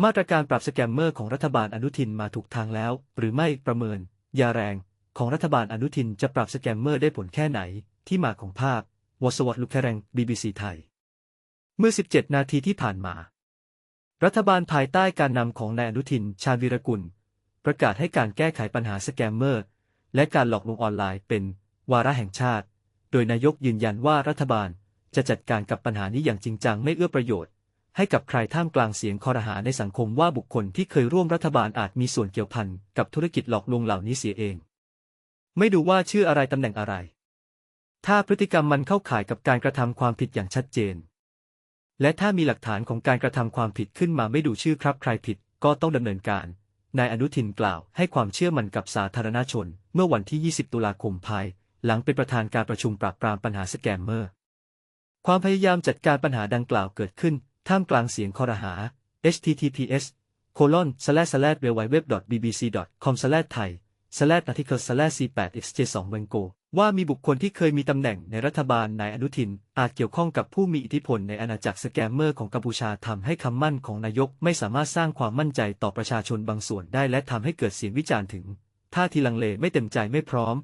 มาตรการปรับสแกมเมอร์ของรัฐบาลอนุทินมาถูกทางแล้ว หรือไม่ประเมิน ยาแรง ของรัฐบาลอนุทินจะปรับสแกมเมอร์ได้ผลแค่ไหน ที่มาของภาพวสวัตลุคแรง BBC ไทย เมื่อ 17 นาทีที่ผ่านมา รัฐบาลภายใต้การนำของนายอนุทิน ชาญวีรกุล ประกาศให้การแก้ไขปัญหาสแกมเมอร์ และการหลอกลวงออนไลน์เป็น วาระแห่งชาติ โดยนายกยืนยันว่ารัฐบาลจะจัดการกับปัญหานี้อย่างจริงจังไม่เอื้อประโยชน์ ให้กับใครท่ามกลางเสียงคอรหาในสังคมว่าบุคคลที่เคยร่วมรัฐบาลอาจมีส่วนเกี่ยวพันกับธุรกิจหลอกลวงเหล่านี้เสียเอง ไม่ดูว่าชื่ออะไรตำแหน่งอะไร ถ้าพฤติกรรมมันเข้าข่ายกับการกระทำความผิดอย่างชัดเจน และถ้ามีหลักฐานของการกระทำความผิดขึ้นมาไม่ดูชื่อครับใครผิดก็ต้องดำเนินการนายอนุทินกล่าวให้ความเชื่อมันกับสาธารณชน เมื่อวันที่ 20 ตุลาคมภาย หลังเป็นประธานการประชุมปราบปรามปัญหาสแกมเมอร์ ความพยายามจัดการปัญหาดังกล่าวเกิดขึ้น ท่ามกลางเสียงคอรหา https colon slash slash w w w bbc com slash thai slash article slash c 8 xj 2 wengo ว่ามีบุคคลที่เคยมีตำแหน่งในรัฐบาลนายอนุทิน อาจเกี่ยวข้องกับผู้มีอิทธิพลในอาณาจักรสแกมเมอร์ของกัมพูชาทำให้คำมั่นของนายกไม่สามารถสร้างความมั่นใจต่อประชาชนบางส่วนได้และทำให้เกิดเสียงวิจารณ์ถึง ท่าทีลังเลไม่เต็มใจไม่พร้อม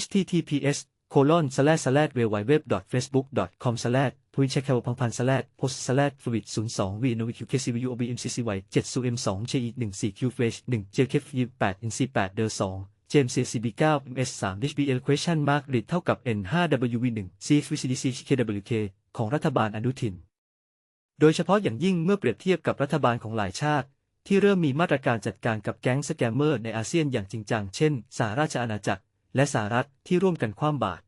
https colon slash slash www.facebook.com slash ทวิตเช็คแคลพังพันสแลดโพสสแลดฟวิตศูนย์สองวีโนวิคิวเคซีวิวโอบีเอ็มซีซีไวเจ็ดซูเอ็มสองเชอีหนึ่งสี่คิวเฟชหนึ่งเจเคฟยี่แปดอินซีแปดเดอร์สองเจมส์ซีซีบีเก้าเอ็มเอสสามดิชบีเอลควอชั่นมาร์กริดเท่ากับเอ็นห้าดับเบิลยูวีหนึ่งซีฟิซีดีซีเคดับเบิลยูเคของรัฐบาลอนุทิน โดยเฉพาะอย่างยิ่งเมื่อเปรียบเทียบกับรัฐบาลของหลายชาติที่เริ่มมีมาตรการจัดการกับแก๊งสแกมเมอร์ในอาเซียนอย่างจริงจัง เช่น สหราชอาณาจักร และสหรัฐที่ร่วมกันคว้ามบาตร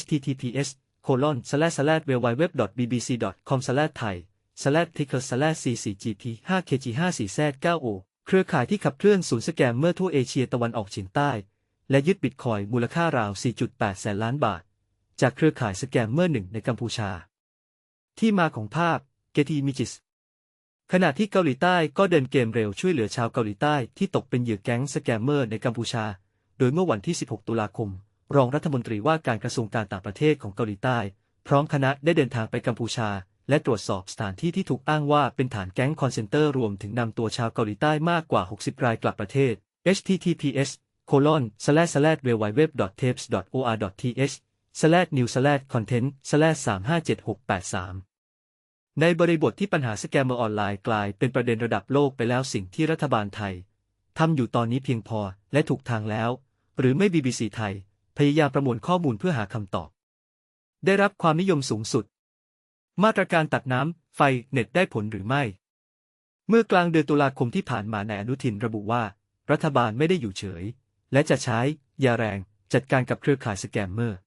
https colon slash slash www bbc com slash thai slash ticker slash ccgp 5 kg 5 4 z 9 o เครือข่ายที่ขับเคลื่อนศูนย์สแกมเมอร์ทั่วเอเชียตะวันออกเฉียงใต้ และยึดบิตคอยมูลค่าราว 4.8 แสนล้านบาท จากเครือข่ายสแกมเมอร์หนึ่งในกัมพูชา ที่มาของภาพ Getty Images ขณะที่เกาหลีใต้ก็เดินเกมเร็วช่วยเหลือชาวเกาหลีใต้ที่ตกเป็นเหยื่อแก๊งสแกมเมอร์ในกัมพูชา โดยเมื่อวันที่ 16 ตุลาคม รองรัฐมนตรีว่าการกระทรวงการต่างประเทศของเกาหลีใต้ พร้อมคณะได้เดินทางไปกัมพูชา และตรวจสอบสถานที่ที่ถูกอ้างว่าเป็นฐานแก๊งคอนเซนเตอร์รวมถึงนำตัวชาวเกาหลีใต้มากกว่า 60 รายกลับประเทศ https colon slash slash www tapes or th slash new slash content slash 357683ในบริบทที่ปัญหาสแกมเมอร์ออนไลน์กลายเป็นประเด็นระดับโลกไปแล้วสิ่งที่รัฐบาลไทยทำอยู่ตอนนี้เพียงพอและถูกทางแล้ว หรือไม่ BBC ไทย พยายามประมวลข้อมูลเพื่อหาคำตอบ ได้รับความนิยมสูงสุด มาตรการตัดน้ำ ไฟเน็ตได้ผลหรือไม่ เมื่อกลางเดือนตุลาคมที่ผ่านมานายอนุทินระบุว่า รัฐบาลไม่ได้อยู่เฉย และจะใช้ยาแรงจัดการกับเครือข่ายสแกมเมอร์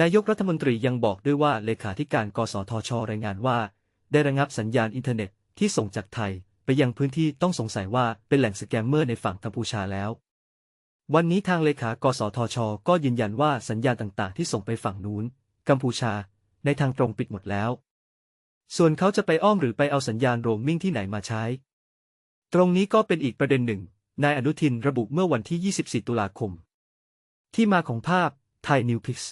นายกรัฐมนตรียังบอกด้วยว่าเลขาธิการกสทช รายงานว่า ได้ระงับสัญญาณอินเทอร์เน็ตที่ส่งจากไทยไปยังพื้นที่ต้องสงสัยว่าเป็นแหล่งสแกมเมอร์ในฝั่งกัมพูชาแล้ว วันนี้ทางเลขากสทช ก็ยืนยันว่าสัญญาณต่างๆ ที่ส่งไปฝั่งนู้น กัมพูชา ในทางตรงปิดหมดแล้ว ส่วนเขาจะไปอ้อมหรือไปเอาสัญญาณโรมมิ่งที่ไหนมาใช้ ตรงนี้ก็เป็นอีกประเด็นหนึ่ง นายอนุทินระบุเมื่อวันที่ 24 ตุลาคม ที่มาของภาพไทยนิวพิกส์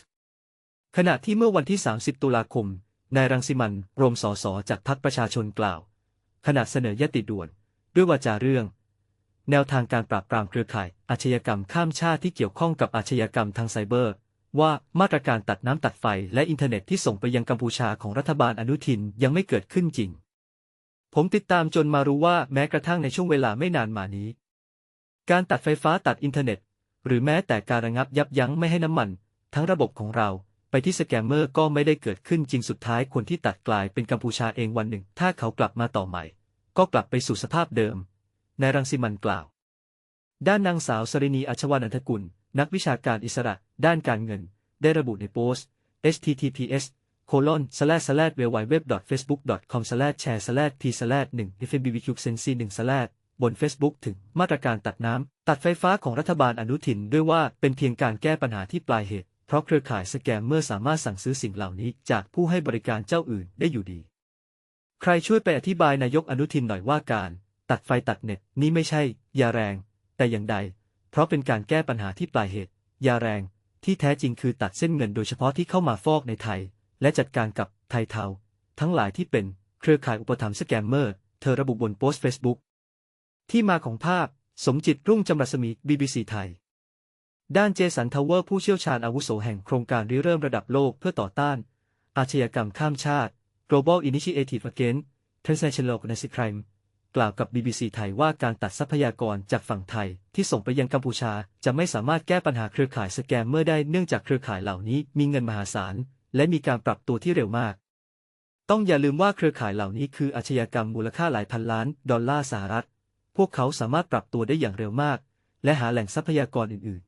ขณะที่เมื่อวันที่ 30 ตุลาคม นายรังสิมันโรมสอสอจากพรรคประชาชนกล่าว ขณะเสนอยติด่วน ด้วยวาจาเรื่อง แนวทางการปราบปรามเครือข่าย อาชญากรรมข้ามชาติที่เกี่ยวข้องกับอาชญากรรมทางไซเบอร์ ว่ามาตรการตัดน้ำตัดไฟและอินเทอร์เน็ตที่ส่งไปยังกัมพูชาของรัฐบาลอนุทินยังไม่เกิดขึ้นจริง ผมติดตามจนมารู้ว่าแม้กระทั่งในช่วงเวลาไม่นานมานี้ การตัดไฟฟ้าตัดอินเทอร์เน็ต หรือแม้แต่การระงับยับยั้งไม่ให้น้ำมัน ทั้งระบบของเราไปที่สแกมเมอร์ก็ไม่ได้เกิดขึ้นจริงสุดท้ายคนที่ตัดกลายเป็นกัมพูชาเองวันหนึ่ง ถ้าเขากลับมาต่อใหม่ ก็กลับไปสู่สภาพเดิม นายรังสิมันกล่าว ด้านนางสาวสรินีอัชวานันทกุล นักวิชาการอิสระ ด้านการเงิน ได้ระบุในโพสต์ https colon slash slash www facebook com slash share slash p slash 1 fmbq sensi 1 slash บน Facebook ถึงมาตรการตัดน้ำ ตัดไฟฟ้าของรัฐบาลอนุทินด้วยว่าเป็นเพียงการแก้ปัญหาที่ปลายเหตุ เพราะเครือข่ายสแกมเมอร์สามารถสั่งซื้อสิ่งเหล่านี้จากผู้ให้บริการเจ้าอื่นได้อยู่ดี ใครช่วยไปอธิบายนายกอนุทินหน่อยว่าการ ตัดไฟตัดเน็ตนี้ไม่ใช่ยาแรง แต่อย่างใด เพราะเป็นการแก้ปัญหาที่ปลายเหตุ ยาแรง ที่แท้จริงคือตัดเส้นเงินโดยเฉพาะที่เข้ามาฟอกในไทย และจัดการกับไทยเทาทั้งหลายที่เป็นเครือข่ายอุปถัมภ์สแกมเมอร์ เธธอระบุบนโพสต์ Facebook ที่มาของภาพ สมจิตรุ่งจำรัศมี BBC ไทย ด้านเจสันทาวเวอร์ผู้เชี่ยวชาญอาวุโสแห่งโครงการริเริ่มระดับโลกเพื่อต่อต้าน อาชญากรรมข้ามชาติ Global Initiative Against Transnational Organized Crime กล่าวกับ BBC ไทยว่าการตัดทรัพยากรจากฝั่งไทย ที่ส่งไปยังกัมพูชา จะไม่สามารถแก้ปัญหาเครือข่ายสแกมเมอร์ได้เนื่องจากเครือข่ายเหล่านี้มีเงินมหาศาล และมีการปรับตัวที่เร็วมาก ต้องอย่าลืมว่าเครือข่ายเหล่านี้คืออาชญากรรมมูลค่าหลายพันล้านดอลลาร์สหรัฐ พวกเขาสามารถปรับตัวได้อย่างเร็วมาก และหาแหล่งทรัพยากรอื่น